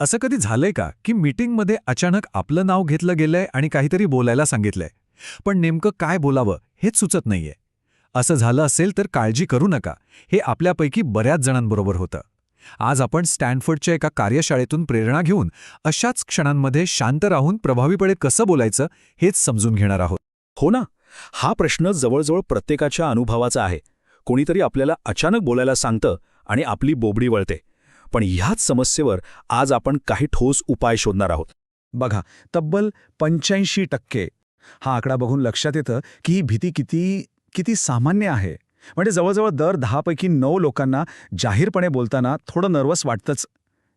असं कधी झालंय का की मीटिंगमध्ये अचानक आपलं नाव घेतलं गेलंय आणि काहीतरी बोलायला सांगितलंय? पण नेमकं काय बोलावं हेच सुचत नाहीये. असं झालं असेल तर काळजी करू नका. हे आपल्यापैकी बऱ्याच जणांबरोबर होतं. आज आपण स्टॅनफर्डच्या एका कार्यशाळेतून प्रेरणा घेऊन अशाच क्षणांमध्ये शांत राहून प्रभावीपणे कसं बोलायचं हेच समजून घेणार आहोत. हो ना. हा प्रश्न जवळजवळ प्रत्येकाच्या अनुभवाचा आहे. कोणीतरी आपल्याला अचानक बोलायला सांगतं आणि आपली बोबडी वळते. पण ह्याच समस्येवर आज आपण काही ठोस उपाय शोधणार आहोत. बघा तब्बल पंच्याऐंशी टक्के हा आकडा बघून लक्षात येतं की ही भीती किती किती सामान्य आहे. म्हणजे जवळजवळ दर दहापैकी नऊ लोकांना जाहीरपणे बोलताना थोडं नर्वस वाटतंच.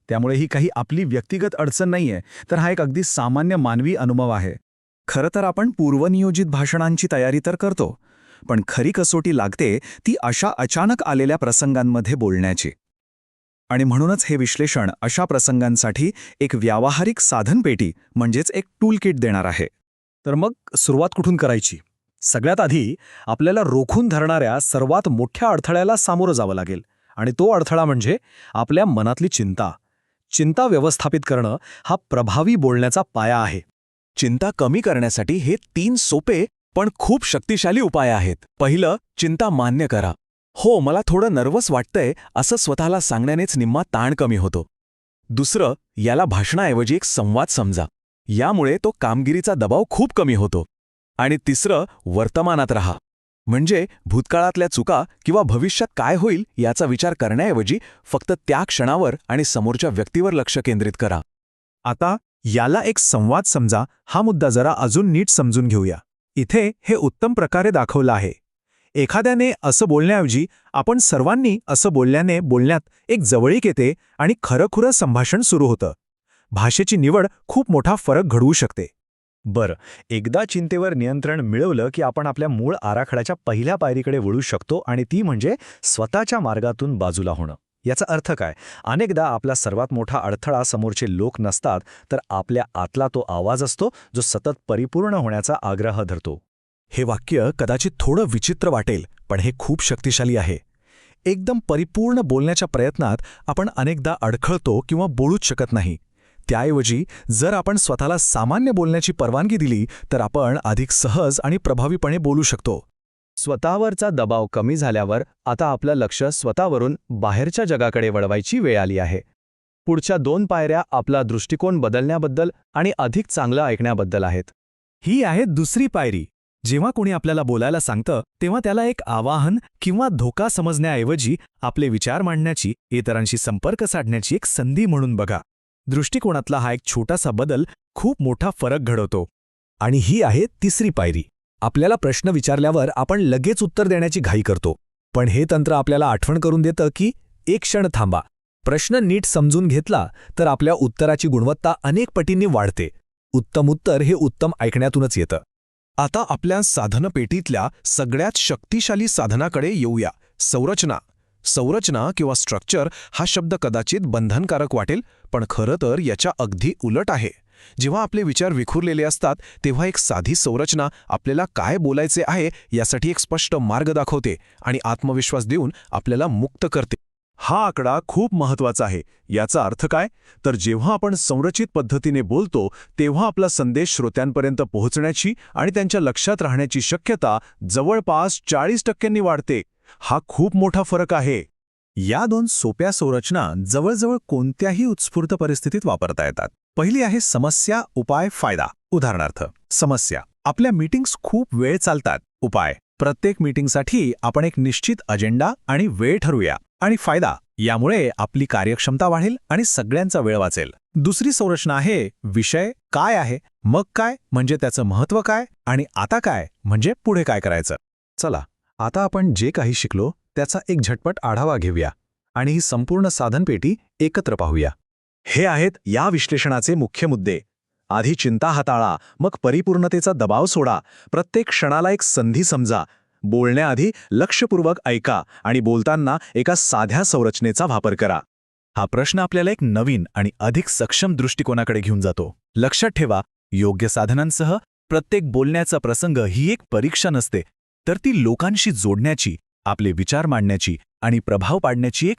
त्यामुळे ही काही आपली व्यक्तिगत अडचण नाहीये तर हा एक अगदी सामान्य मानवी अनुभव आहे. खरं तर आपण पूर्वनियोजित भाषणांची तयारी तर करतो पण खरी कसोटी लागते ती अशा अचानक आलेल्या प्रसंगांमध्ये बोलण्याची. आणि म्हणूनच हे विश्लेषण अशा प्रसंगांसाठी एक व्यावहारिक साधनपेटी म्हणजेच एक टूल किट देणार आहे. तर मग सुरुवात कुठून करायची? सगळ्यात आधी आपल्याला रोखून धरणाऱ्या सर्वात मोठ्या अडथळ्याला सामोरं जावं लागेल. आणि तो अडथळा म्हणजे आपल्या मनातली चिंता. चिंता व्यवस्थापित करणं हा प्रभावी बोलण्याचा पाया आहे. चिंता कमी करण्यासाठी हे तीन सोपे पण खूप शक्तिशाली उपाय आहेत. पहिलं चिंता मान्य करा. हो मला थोडं नर्वस वाटतंय असं स्वतःला सांगण्यानेच निम्मा ताण कमी होतो. दुसरं याला भाषणाऐवजी एक संवाद समजा. यामुळे तो कामगिरीचा दबाव खूप कमी होतो. आणि तिसरं वर्तमानात रहा. म्हणजे भूतकाळातल्या चुका किंवा भविष्यात काय होईल याचा विचार करण्याऐवजी फक्त त्या क्षणावर आणि समोरच्या व्यक्तीवर लक्ष केंद्रित करा. आता याला एक संवाद समजा हा मुद्दा जरा अजून नीट समजून घेऊया. इथे हे उत्तम प्रकारे दाखवलं आहे. एखाद्याने असं बोलण्याऐवजी आपण सर्वांनी असं बोलल्याने बोलण्यात एक जवळीक येते आणि खरंखुरं संभाषण सुरू होतं. भाषेची निवड खूप मोठा फरक घडवू शकते. बरं एकदा चिंतेवर नियंत्रण मिळवलं की आपण आपल्या मूळ आराखड्याच्या पहिल्या पायरीकडे वळू शकतो आणि ती म्हणजे स्वतःच्या मार्गातून बाजूला होणं. याचा अर्थ काय? अनेकदा आपला सर्वात मोठा अडथळा समोरचे लोक नसतात तर आपल्या आतला तो आवाज असतो जो सतत परिपूर्ण होण्याचा आग्रह धरतो. हे वाक्य कदाचित थोडं विचित्र वाटेल पण हे खूप शक्तिशाली आहे. एकदम परिपूर्ण बोलण्याच्या प्रयत्नात आपण अनेकदा अडखळतो किंवा बोलूच शकत नाही. त्याऐवजी जर आपण स्वतःला सामान्य बोलण्याची परवानगी दिली तर आपण अधिक सहज आणि प्रभावीपणे बोलू शकतो. स्वतःवरचा दबाव कमी झाल्यावर आता आपलं लक्ष स्वतःवरून बाहेरच्या जगाकडे वळवायची वेळ आली आहे. पुढच्या दोन पायऱ्या आपला दृष्टिकोन बदलण्याबद्दल आणि अधिक चांगलं ऐकण्याबद्दल आहेत. ही आहे दुसरी पायरी. जेव्हा कोणी आपल्याला बोलायला सांगतं तेव्हा त्याला एक आवाहन किंवा धोका समजण्याऐवजी आपले विचार मांडण्याची इतरांशी संपर्क साधण्याची एक संधी म्हणून बघा. दृष्टिकोनातला हा एक छोटासा बदल खूप मोठा फरक घडवतो. आणि ही आहे तिसरी पायरी. आपल्याला प्रश्न विचारल्यावर आपण लगेच उत्तर देण्याची घाई करतो. पण हे तंत्र आपल्याला आठवण करून देतं की एक क्षण थांबा. प्रश्न नीट समजून घेतला तर आपल्या उत्तराची गुणवत्ता अनेक पटींनी वाढते. उत्तम उत्तर हे उत्तम ऐकण्यातूनच येतं. आता आपल्या साधनपेटीतल्या सगळ्यात शक्तिशाली साधनाकडे येऊया. संरचना. संरचना किंवा स्ट्रक्चर हा शब्द कदाचित बंधनकारक वाटेल पण खरं तर याच्या अगदी उलट आहे. जेव्हा आपले विचार विखुरलेले असतात तेव्हा एक साधी संरचना आपल्याला काय बोलायचे आहे यासाठी एक स्पष्ट मार्ग दाखवते आणि आत्मविश्वास देऊन आपल्याला मुक्त करते. हा आकडा खूप महत्त्वाचा आहे. याचा अर्थ काय? तर जेव्हा आपण संरचित पद्धतीने बोलतो तेव्हा आपला संदेश श्रोत्यांपर्यंत पोहोचण्याची आणि त्यांच्या लक्षात राहण्याची शक्यता जवळपास चाळीस टक्क्यांनी वाढते. हा खूप मोठा फरक आहे. या दोन सोप्या संरचना जवळजवळ कोणत्याही उत्स्फूर्त परिस्थितीत वापरता येतात. पहिली आहे समस्या उपाय फायदा. उदाहरणार्थ समस्या. आपल्या मीटिंग्स खूप वेळ चालतात. उपाय. प्रत्येक मीटिंगसाठी आपण एक निश्चित अजेंडा आणि वेळ ठरवूया. आणि फायदा यामुळे आपली कार्यक्षमता वाढेल आणि सगळ्यांचा वेळ वाचेल. दुसरी संरचना आहे विषय काय आहे मग काय म्हणजे त्याचं महत्त्व काय आणि आता काय म्हणजे पुढे काय करायचं. चला आता आपण जे काही शिकलो त्याचा एक झटपट आढावा घेऊया आणि ही संपूर्ण साधनपेटी एकत्र पाहूया. हे आहेत या विश्लेषणाचे मुख्य मुद्दे. आधी चिंता हाताळा मग परिपूर्णतेचा दबाव सोडा प्रत्येक क्षणाला एक संधी समजा बोलण्याआधी लक्षपूर्वक ऐका आणि बोलताना एका साध्या संरचनेचा वापर करा. हा प्रश्न आपल्याला एक नवीन आणि अधिक सक्षम दृष्टिकोनाकडे घेऊन जातो. लक्षात ठेवा योग्य साधनांसह प्रत्येक बोलण्याचा प्रसंग ही एक परीक्षा नसते तर ती लोकांशी जोडण्याची आपले विचार मांडण्याची आणि प्रभाव पाडण्याची एक